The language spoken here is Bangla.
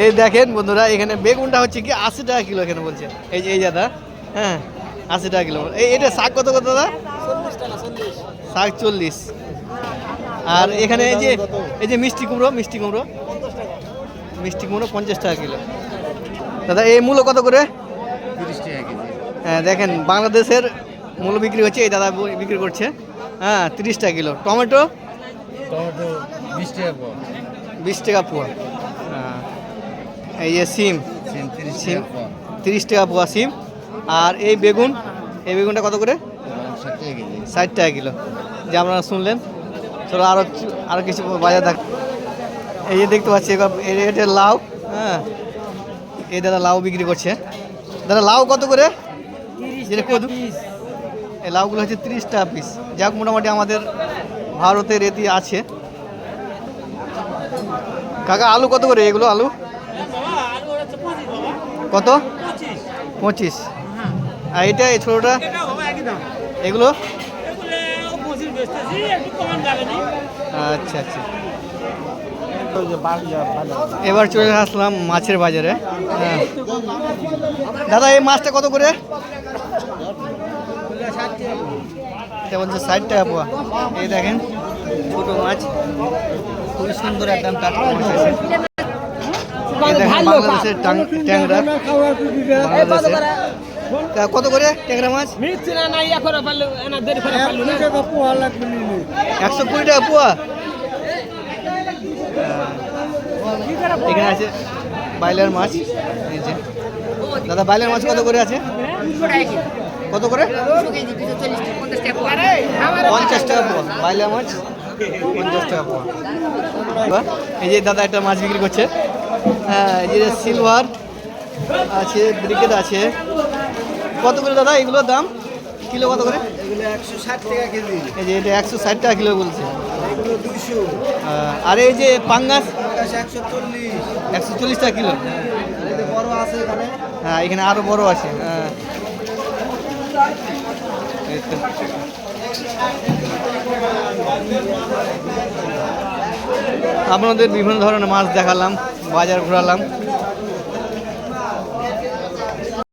এই দেখেন বন্ধুরা এখানে বেগুনটা হচ্ছে কি আশি টাকা কিলো এখানে বলছে। এই যে এই দাদা হ্যাঁ আশি টাকা কিলো। এই এটা শাক কত কত দাদা? শাক চল্লিশ। আর এখানে এই যে এই যে মিষ্টি কুমড়ো মিষ্টি কুমড়ো। মিষ্টি কুমড়ো পঞ্চাশ টাকা কিলো। দাদা এই মূল্য কত করে? তিরিশ টাকা কেজি। হ্যাঁ দেখেন বাংলাদেশের মূল্য বিক্রি হচ্ছে এই দাদা বিক্রি করছে। হ্যাঁ তিরিশ টাকা কিলো। টমেটো? টমেটো বিশ টাকা পোয়া। বিশ টাকা পোয়া। এই যে সিম সিম তিরিশ সিম টাকা পোয়া। তিরিশ টাকা পোয়া সিম। আর এই বেগুন এই বেগুনটা কত করে? ষাট টাকা কিলো। যে আপনারা শুনলেন চলো আরও আরও কিছু বাজার থাক। এই যে দেখতে পাচ্ছি এবার এই এটা লাউ হ্যাঁ। এই দাদা লাউ বিক্রি করছে। দাদা লাউ কত করে? যেটা কদু এই লাউগুলো হচ্ছে তিরিশ টাকা পিস যাক মোটামুটি আমাদের ভারতের এটি আছে। কাকা আলু কত করে এগুলো আলু? কত? পঁচিশ। আর এটা, এই ছোটোটা? এগুলো? আচ্ছা আচ্ছা। এবার চলে আসলাম মাছের বাজারে। হ্যাঁ। দাদা, এই মাছটা কত করে? বলছে ষাট টাকা পোয়া। এই দেখেন, ছোটো মাছ। খুবই সুন্দর একদম দেখেন বাংলাদেশের টাং- ট্যাংরা। কত করে? ট্যাংরা মাছ? একশো কুড়ি টাকা পোয়া? এখানে আছে বাইলার মাছ। এই যে। দাদা বাইলার মাছ কত করে আছে? কত করে? পঞ্চাশ টাকা পোয়া। বাইলার মাছ? পঞ্চাশ টাকা পোয়া। এই যে দাদা একটা মাছ বিক্রি করছে। হ্যাঁ এই যে সিলভার আছে ব্রিকেট আছে। কত করে দাদা এগুলোর দাম? কিলো কত করে? এগুলো একশো ষাট টাকা কেজি। এই যে এটা একশো ষাট টাকা কিলো বলছে। এগুলো দুইশো। আর এই যে পাঙ্গাস? একশো চল্লিশ। একশো চল্লিশ টাকা কিলো। বড় আছে এখানে। হ্যাঁ এখানে আরও বড় আছে। হ্যাঁ। আপনাদের বিভিন্ন ধরনের মাছ দেখালাম। বাজার ঘোরালাম।